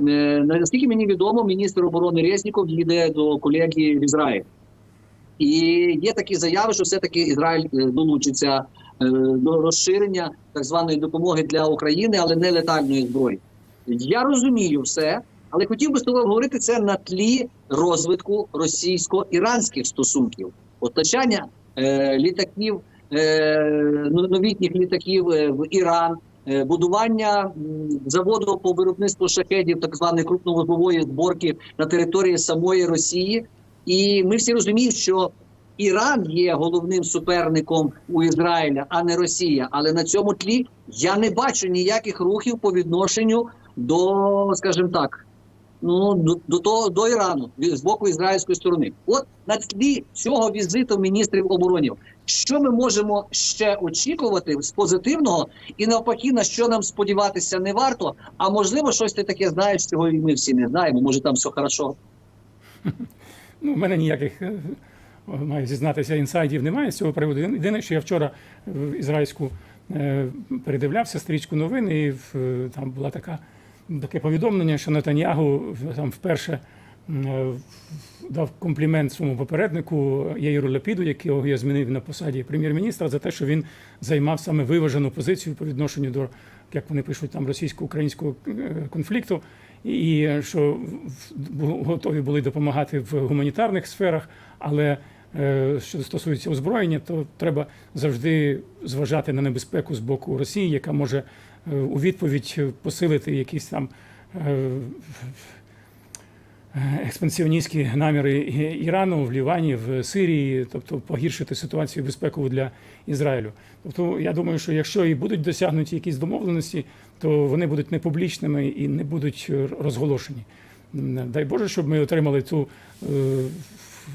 Е, Наскільки мені відомо, міністр оборони Резніков їде до колеги в Ізраїль. І є такі заяви, що все-таки Ізраїль е, долучиться е, до розширення так званої допомоги для України, але не летальної зброї. Я розумію все, але хотів би з тобою говорити це на тлі розвитку російсько-іранських стосунків, постачання е, літаків, новітніх літаків в Іран, будування заводу по виробництву шахедів, так званої крупновузлової зборки на території самої Росії. І ми всі розуміємо, що Іран є головним суперником у Ізраїля, а не Росія. Але на цьому тлі я не бачу ніяких рухів по відношенню до, скажімо так, ну до, до того до Ірану з боку ізраїльської сторони. От на тлі цього візиту міністрів оборони, що ми можемо ще очікувати з позитивного, і навпаки, на що нам сподіватися не варто. А можливо, щось ти таке знаєш, чого і ми всі не знаємо. Може, там все хорошо. Ну, в мене ніяких е, маю зізнатися інсайдів немає з цього приводу. Єдине, що я вчора в ізраїльську е, передивлявся стрічку новин, і в, е, там була така таке повідомлення, що Нетаньягу там вперше дав комплімент своєму попереднику Яїру Лапіду, якого я змінив на посаді прем'єр-міністра, за те, що він займав саме виважену позицію по відношенню до, як вони пишуть, там російсько-українського е, конфлікту, і е, що готові були допомагати в гуманітарних сферах, але е, що стосується озброєння, то треба завжди зважати на небезпеку з боку Росії, яка може е, у відповідь посилити якісь там е, експансіоністські наміри Ірану в Лівані, в Сирії, тобто погіршити ситуацію безпекову для Ізраїлю. Тобто, я думаю, що якщо і будуть досягнуті якісь домовленості, то вони будуть не публічними і не будуть розголошені. Дай Боже, щоб ми отримали ту е,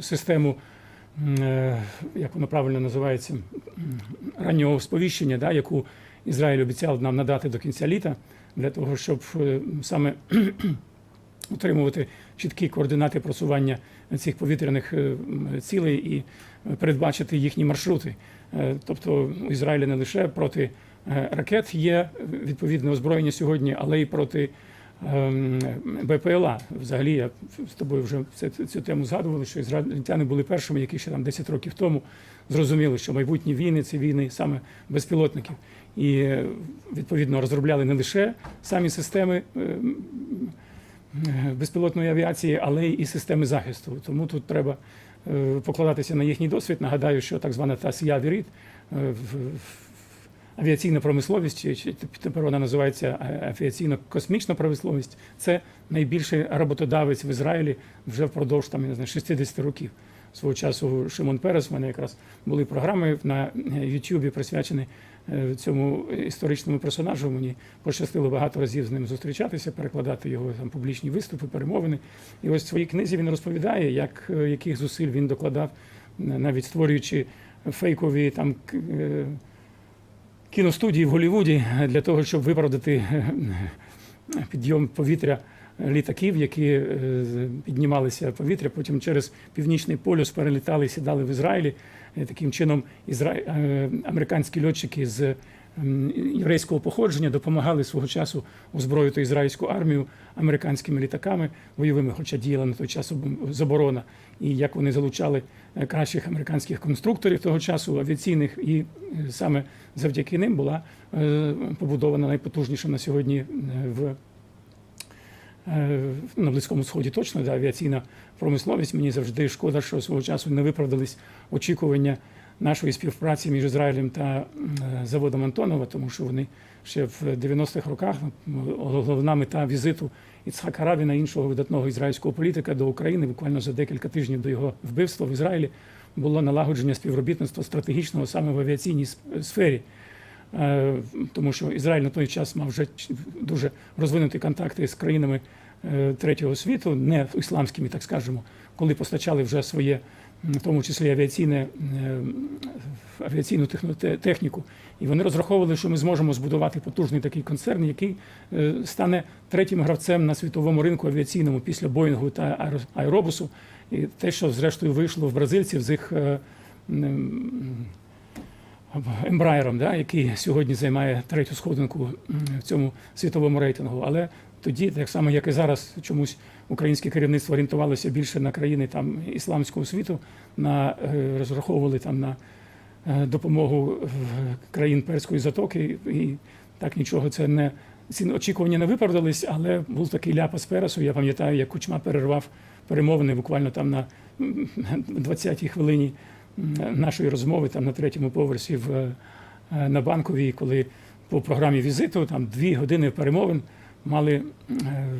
систему, е, як воно правильно називається, раннього сповіщення, да, яку Ізраїль обіцяв нам надати до кінця літа, для того, щоб е, саме утримувати чіткі координати просування цих повітряних е, цілей і е, передбачити їхні маршрути. Е, Тобто у Ізраїля не лише проти ракет є відповідне озброєння сьогодні, але й проти ем, БПЛА. Взагалі, я з тобою вже це- цю тему згадували, що ізраїльтяни були першими, які ще там 10 років тому зрозуміли, що майбутні війни це війни саме безпілотників. І відповідно розробляли не лише самі системи безпілотної авіації, але і системи захисту. Тому тут треба е, покладатися на їхній досвід. Нагадаю, що так звана ТАСЯ Віріт е, авіаційна промисловість, чи тепер вона називається е, авіаційно-космічна промисловість. Це найбільший роботодавець в Ізраїлі вже впродовж там, не знаю, 60 років. Свого часу Шимон Перес, в мене якраз були програми на Ютубі присвячені е, цьому історичному персонажу. Мені пощастило багато разів з ним зустрічатися, перекладати його там публічні виступи, перемовини. І ось в своїй книзі він розповідає, як е, яких зусиль він докладав, е, навіть створюючи фейкові там е, кіностудії в Голлівуді для того, щоб виправдати е, підйом повітря літаків, які е, піднімалися в повітря, потім через північний полюс перелітали і сідали в Ізраїлі. Е, Таким чином, ізра... е, американські льотчики з єврейського походження допомагали свого часу озброїти ізраїльську армію американськими літаками бойовими, хоча діяла на той час заборона. І як вони залучали кращих американських конструкторів того часу, авіаційних, і саме завдяки ним була побудована найпотужніша на сьогодні в на Близькому Сході точно да, авіаційна промисловість. Мені завжди шкода, що свого часу не виправдались очікування нашої співпраці між Ізраїлем та е, заводом Антонова, тому що вони ще в 90-х роках головна мета візиту Іцхака Рабіна, іншого видатного ізраїльського політика до України, буквально за декілька тижнів до його вбивства в Ізраїлі, було налагодження співробітництва стратегічного саме в авіаційній сфері. Е, тому що Ізраїль на той час мав вже дуже розвинуті контакти з країнами е, третього світу, не ісламськими, так скажемо, коли постачали вже своє, в тому числі авіаційне, е, авіаційну техніку. І вони розраховували, що ми зможемо збудувати потужний такий концерн, який стане третім гравцем на світовому ринку авіаційному після Боїнгу та Аеро- Аеробусу. І те, що зрештою вийшло в бразильців з їх е, Ембраєром, да, який сьогодні займає третю сходинку в цьому світовому рейтингу. Але тоді, так само як і зараз, чомусь українське керівництво орієнтувалося більше на країни там ісламського світу, на е, розраховували там на е, допомогу країн Перської затоки, і так нічого це не ці очікування не виправдались, але був такий ляпас пересу. Я пам'ятаю, як Кучма перервав перемовини буквально там на м, 20-й хвилині нашої розмови, там на третьому поверсі в, е, на банковій, коли по програмі візиту там дві години перемовин мали е,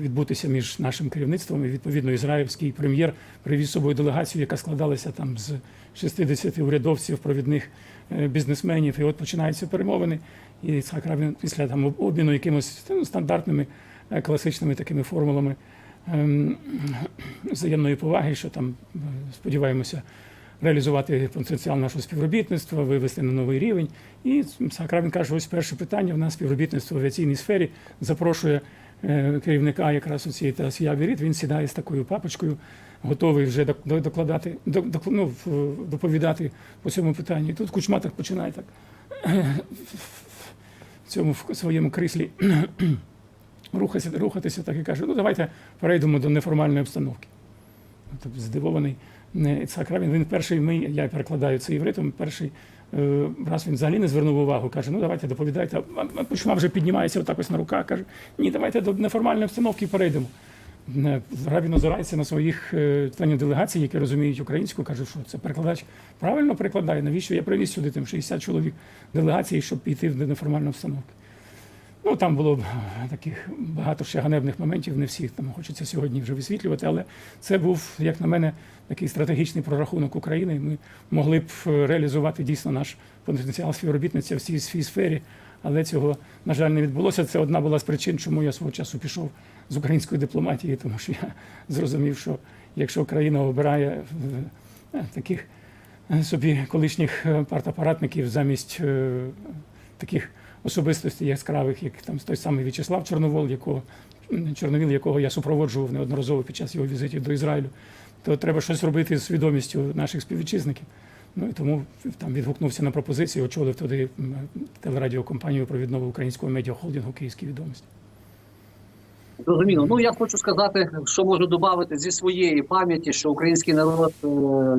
відбутися між нашим керівництвом і відповідно ізраїльський прем'єр привіз з собою делегацію, яка складалася там з 60 урядовців, провідних е, бізнесменів. І от починаються перемовини. І Рабін після там обміну якимось ну, стандартними е, класичними такими формулами ем, взаємної поваги, що там е, сподіваємося реалізувати потенціал нашого співробітництва, вивести на новий рівень. І Сакрабін каже: ось перше питання в нас співробітництво в авіаційній сфері запрошує е, керівника якраз у цієї ТСЯ Віріт. Він сідає з такою папочкою, готовий вже докладати, ну, доповідати по цьому питанню. І тут Кучма так починає так в цьому в своєму кріслі рухатися, рухатися так і каже: ну давайте перейдемо до неформальної обстановки. Тобто здивований Іцхак Рабін, він перший, ми, я перекладаю це івритом, перший е, раз він взагалі не звернув увагу, каже, ну давайте доповідайте. Почма вже піднімається отак ось на руках, каже, ні, давайте до неформальної обстановки перейдемо. Рабін озирається на своїх е, членів делегацій, які розуміють українську, каже, що це перекладач правильно перекладає, навіщо я привіз сюди там 60 чоловік делегації, щоб піти в неформальну обстановку. Ну там було б таких багато ще ганебних моментів, не всіх там хочеться сьогодні вже висвітлювати, але це був, як на мене, такий стратегічний прорахунок України. Ми могли б е, реалізувати дійсно наш потенціал співробітниця в цій сфері, але цього, на жаль, не відбулося. Це одна була з причин, чому я свого часу пішов з української дипломатії, тому що я зрозумів, що якщо країна обирає е, таких е, собі колишніх е, партапаратників замість е, таких особистостей яскравих, як там той самий В'ячеслав Чорновол, якого Чорновіл, якого я супроводжував неодноразово під час його візитів до Ізраїлю, то треба щось робити з свідомістю наших співвітчизників. Ну і тому там відгукнувся на пропозицію, очолив туди телерадіокомпанію провідного українського медіахолдингу Київські відомості. Зрозуміло. Ну я хочу сказати, що можу додати зі своєї пам'яті, що український народ е,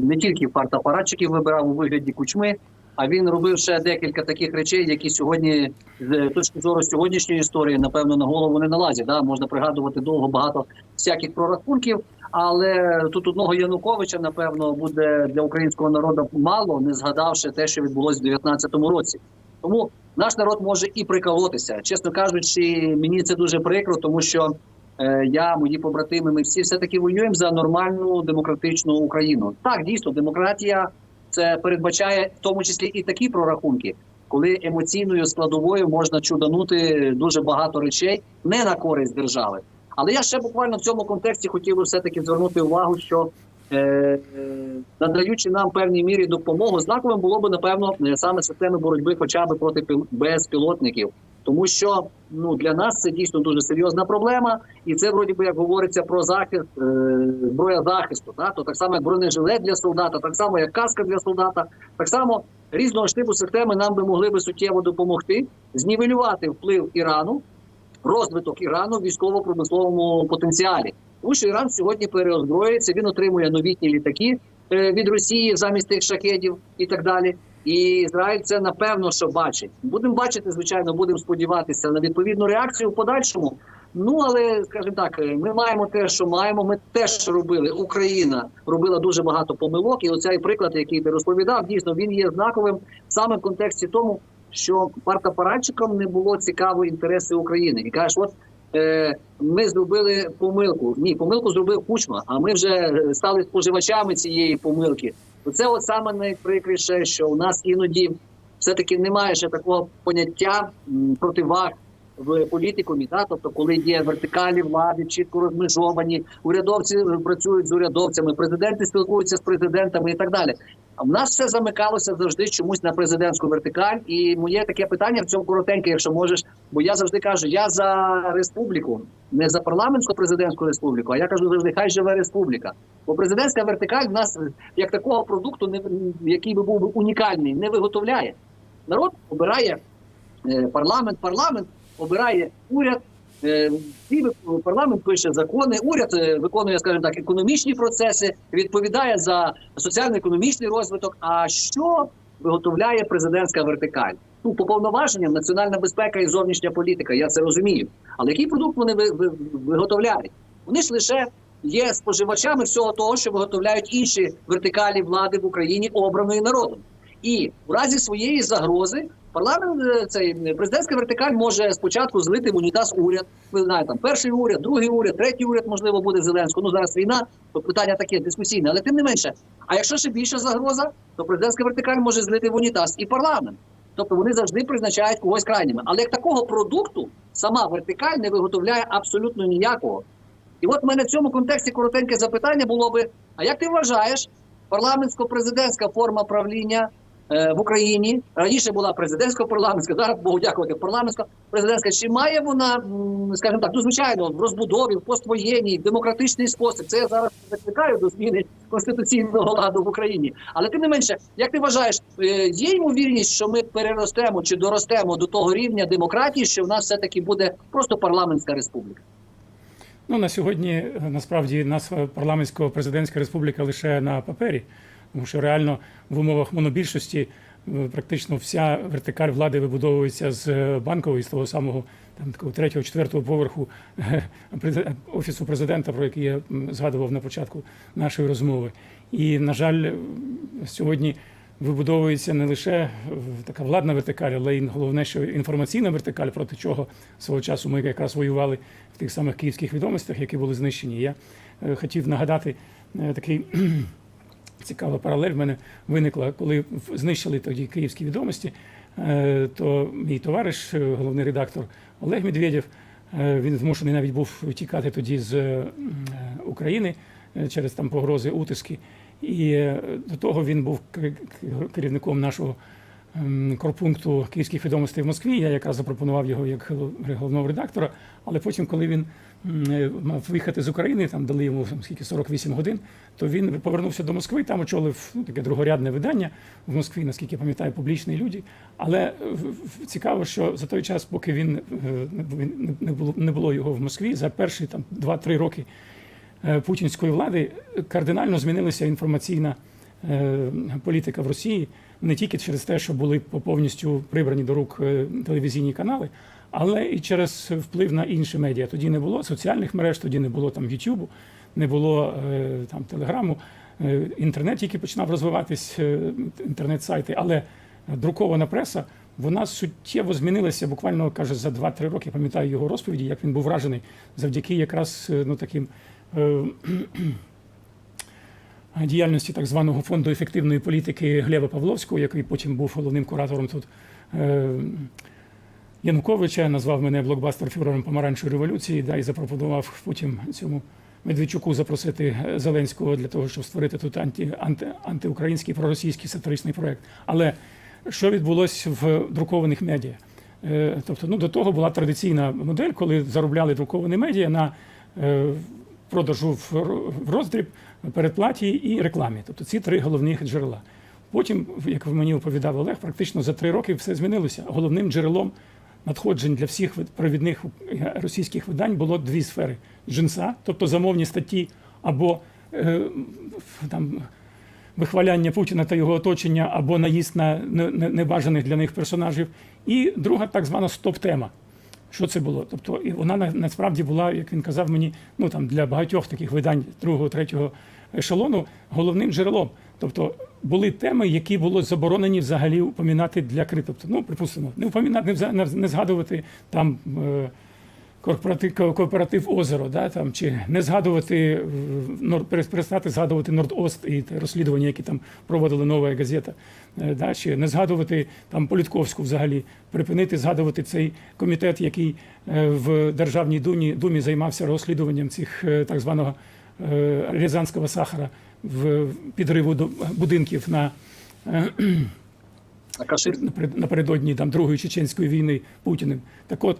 не тільки партапаратчиків вибирав у вигляді кучми, а він робив ще декілька таких речей, які сьогодні, з точки зору сьогоднішньої історії, напевно, на голову не налазять. Да? Можна пригадувати довго багато всяких прорахунків. Але тут одного Януковича, напевно, буде для українського народу мало, не згадавши те, що відбулося в 2019 році. Тому наш народ може і приколотися. Чесно кажучи, мені це дуже прикро, тому що е, я, мої побратими, ми всі все таки воюємо за нормальну демократичну Україну. Так, дійсно, демократія це передбачає в тому числі і такі прорахунки, коли емоційною складовою можна чуданути дуже багато речей не на користь держави. Але я ще буквально в цьому контексті хотів би все таки звернути увагу, що е, е, надаючи нам певній мірі допомогу, знаковим було б напевно саме системи боротьби, хоча б проти безпілотників, тому що ну для нас це дійсно дуже серйозна проблема, і це вроді би як говориться про захист е, зброя захисту. Да? То так само як бронежилет для солдата, так само як каска для солдата, так само різного ж типу системи нам би могли би суттєво допомогти знівелювати вплив Ірану розвиток Ірану в військово-промисловому потенціалі. Тому що Іран сьогодні переозброюється, він отримує новітні літаки е, від Росії замість тих шахедів і так далі. І Ізраїль це напевно що бачить. Будемо бачити, звичайно, будемо сподіватися на відповідну реакцію в подальшому. Ну але скажімо так, ми маємо те, що маємо. Ми теж робили. Україна робила дуже багато помилок, і оцей приклад, який ти розповідав, дійсно він є знаковим саме в контексті тому, що партапаратчикам не було цікаво інтереси України. І кажеш, от е, ми зробили помилку. Ні, помилку зробив Кучма, а ми вже е, стали споживачами цієї помилки. Це от саме найприкріше, що у нас іноді все-таки немає ще такого поняття противаг в політикумі, да? тобто, коли є вертикалі влади, чітко розмежовані, урядовці працюють з урядовцями, президенти спілкуються з президентами і так далі. А в нас все замикалося завжди чомусь на президентську вертикаль. І моє таке питання в цьому коротеньке, якщо можеш, бо я завжди кажу, я за республіку, не за парламентську президентську республіку, а я кажу завжди, хай живе республіка. Бо президентська вертикаль в нас як такого продукту, не який би був унікальний, не виготовляє. Народ обирає е, парламент, парламент обирає уряд, Е, парламент пише закони, уряд е, виконує, скажімо так, економічні процеси, відповідає за соціально-економічний розвиток. А що виготовляє президентська вертикаль? Ну, по повноваженням національна безпека і зовнішня політика, я це розумію. Але який продукт вони ви- ви- виготовляють? Вони ж лише є споживачами всього того, що виготовляють інші вертикалі влади в Україні, обраної народом. І в разі своєї загрози парламент е, цей президентська вертикаль може спочатку злити в унітаз уряд. Ви знаєте, там перший уряд, другий уряд, третій уряд, можливо, буде Зеленського. Ну зараз війна, то питання таке дискусійне, але тим не менше. А якщо ще більша загроза, то президентська вертикаль може злити в унітаз і парламент. Тобто вони завжди призначають когось крайніми. Але як такого продукту сама вертикаль не виготовляє абсолютно ніякого. І от в мене в цьому контексті коротеньке запитання було би: а як ти вважаєш, парламентсько-президентська форма правління в Україні раніше була президентсько-парламентська, зараз Богу дякувати, парламентсько-президентська. Чи має вона, скажімо так, ну звичайно, в розбудові, в поствоєнній, в демократичний спосіб? Це я зараз закликаю до зміни конституційного ладу в Україні. Але тим не менше, як ти вважаєш, е, є ймовірність, що ми переростемо чи доростемо до того рівня демократії, що в нас все таки буде просто парламентська республіка? Ну на сьогодні е, насправді назва парламентсько-президентська республіка лише на папері, тому що реально в умовах монобільшості е, практично вся вертикаль влади вибудовується з е, банкової, з того самого там такого третього, четвертого поверху е, офісу президента, про який я згадував на початку нашої розмови. І на жаль, сьогодні вибудовується не лише така владна вертикаль, але й головне, що інформаційна вертикаль, проти чого свого часу ми якраз воювали в тих самих київських відомостях, які були знищені. Я хотів нагадати такий цікава паралель в мене виникла, коли знищили тоді київські відомості. е, То мій товариш, е, головний редактор Олег Медведєв, е, він змушений навіть був тікати тоді з України через там погрози утиски. І до того він був кер- кер- керівником нашого корпункту київських відомостей в Москві. Я якраз запропонував його як головного редактора. Але потім, коли він е, мав виїхати з України, там дали йому скільки 48 годин, то він повернувся до Москви. Там очолив ну, таке другорядне видання в Москві, наскільки я пам'ятаю, публічні люди. Але е, цікаво, що за той час, поки він е, не було не було його в Москві, за перші там 2-3 роки путінської влади кардинально змінилася інформаційна політика в Росії не тільки через те, що були повністю прибрані до рук е, телевізійні канали, але і через вплив на інші медіа. Тоді не було соціальних мереж, тоді не було там Ютубу, не було е, там телеграму. Е, Інтернет тільки починав розвиватись, інтернет-сайти, але друкована преса. Вона суттєво змінилася буквально каже за 2-3 роки. Пам'ятаю його розповіді, як він був вражений завдяки якраз ну таким діяльності так званого фонду ефективної політики Глеба Павловського, який потім був головним куратором тут е, Януковича, назвав мене блокбастер фюрером помаранчої революції, да, і запропонував потім цьому Медведчуку запросити Зеленського для того, щоб створити тут анті, анти, антиукраїнський проросійський сатиричний проект. Але що відбулося в друкованих медіа? Е, Тобто, ну до того була традиційна модель, коли заробляли друковані медіа на е, продажу в роздріб, передплаті і рекламі. Тобто ці три головних джерела. Потім, як мені оповідав Олег, практично за три роки все змінилося. Головним джерелом надходжень для всіх провідних е, російських видань було дві сфери: джинса, тобто замовні статті, або е, там вихваляння Путіна та його оточення, або наїзд на не- не- небажаних для них персонажів. І друга так звана стоп-тема. Що це було? Тобто, і вона насправді була, як він казав мені, ну там для багатьох таких видань другого, третього ешелону головним джерелом. Тобто були теми, які було заборонені взагалі упомінати для крит. Тобто, ну припустимо, не упомінати, не, згадувати там. Е, корпоратив, кооператив озеро, да, там, чи не згадувати, е, перестати згадувати Нордост і те розслідування, які там проводила нова газета, е, да, чи не згадувати там Політковську взагалі, припинити згадувати цей комітет, який е, в Державній думі, думі займався розслідуванням цих так званого рязанського сахара в підриву будинків на напередодні там другої чеченської війни Путіним. Так от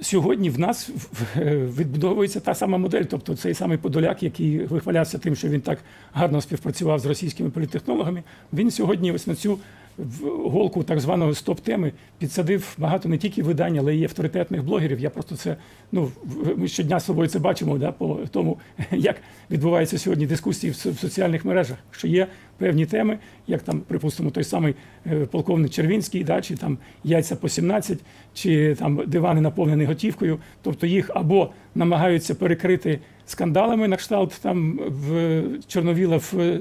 сьогодні в нас е, відбудовується та сама модель, тобто цей самий Подоляк, який вихвалявся тим, що він так гарно співпрацював з російськими політтехнологами. Він сьогодні ось на цю в голку так званого стоп-теми підсадив багато не тільки видань, але й авторитетних блогерів. Я просто це ну ми щодня з собою це бачимо, да, по тому, як відбуваються сьогодні дискусії в соціальних мережах. Що є певні теми, як там, припустимо, той самий е, полковник Червінський, да, чи там яйця по 17, чи там дивани наповнені готівкою. Тобто їх або намагаються перекрити скандалами на кшталт там в Чорновіла в е,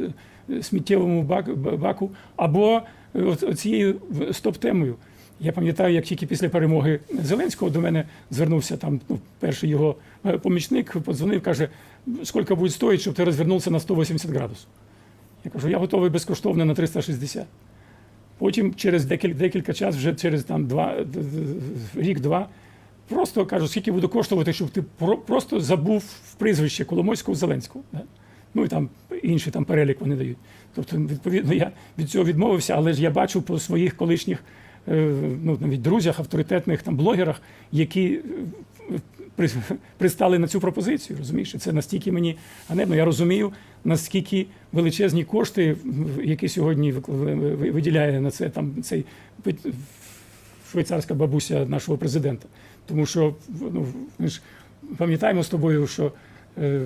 сміттєвому бак- баку, або цією стоп-темою. Я пам'ятаю, як тільки після перемоги Зеленського до мене звернувся там ну, перший його е, помічник, подзвонив, каже, скільки буде стоїть, щоб ти розвернувся на 180 градусів. Я кажу, я готовий безкоштовно на 360. Потім через декілька, декілька часів, вже через там два, д- д- рік-два, просто кажу, скільки буде коштувати, щоб ти про, просто забув в прізвище Коломойського Зеленського. Да? Ну і там інший там перелік вони дають. Тобто, відповідно, я від цього відмовився, але ж я бачу по своїх колишніх е, ну, навіть друзях, авторитетних там блогерах, які е, пристали на цю пропозицію. Розумієш, це настільки мені ганебно. Я розумію, наскільки величезні кошти, які сьогодні виділяє на це там цей швейцарська бабуся нашого президента. Тому що ну, ми ж пам'ятаємо з тобою, що е,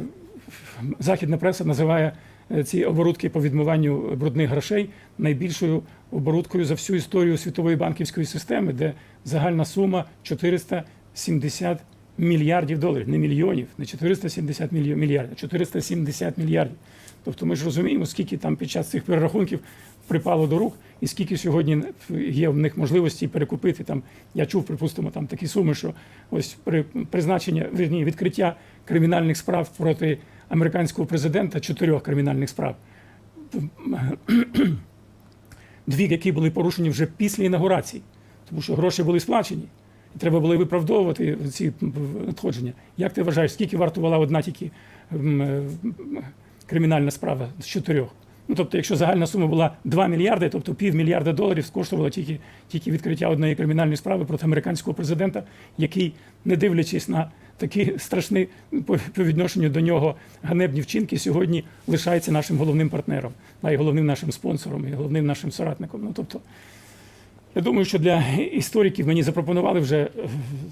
західна преса називає е, ці оборудки по відмиванню брудних грошей найбільшою оборудкою за всю історію світової банківської системи, де загальна сума 470 мільярдів доларів, не мільйонів, не 470 мільйо- мільярдів, а 470 мільярдів. Тобто ми ж розуміємо, скільки там під час цих перерахунків припало до рук, і скільки сьогодні є в них можливості перекупити. Там я чув, припустимо, там такі суми, що ось при призначення вірні, відкриття кримінальних справ проти американського президента чотирьох кримінальних справ. Дві, які були порушені вже після інаугурації, тому що гроші були сплачені. І треба було виправдовувати ці надходження. Як ти вважаєш, скільки вартувала одна тільки е, кримінальна справа з чотирьох? Ну, тобто, якщо загальна сума була 2 мільярди, тобто півмільярда доларів коштувало тільки, тільки відкриття одної кримінальної справи проти американського президента, який, не дивлячись на такі страшні по, відношенню до нього ганебні вчинки, сьогодні лишається нашим головним партнером, а і головним нашим спонсором, і головним нашим соратником. Ну, тобто, я думаю, що для істориків мені запропонували вже,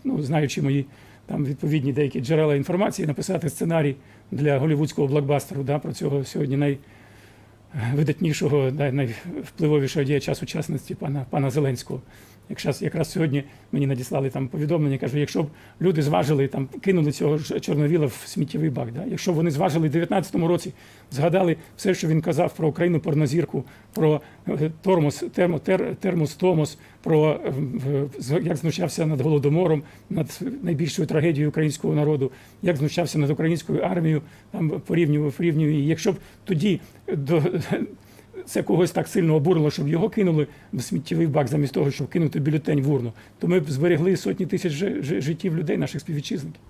ну, знаючи мої там відповідні деякі джерела інформації, написати сценарій для голівудського блокбастеру да, про цього сьогодні найвидатнішого, да, найвпливовішого діяча сучасності пана, пана Зеленського. Якраз, якраз сьогодні мені надіслали там повідомлення, кажу, якщо б люди зважили, там кинули цього Чорновіла в сміттєвий бак, да? якщо б вони зважили в 19-му році, згадали все, що він казав про Україну, порнозірку, про е, тормоз, термо, тер, термос, томос, про е, як знущався над голодомором, над найбільшою трагедією українського народу, як знущався над українською армією, там порівнював порівнював. Якщо б тоді до це когось так сильно обурило, щоб його кинули в сміттєвий бак, замість того, щоб кинути бюлетень в урну, то ми б зберегли сотні тисяч ж жи- життів людей, наших співвітчизників.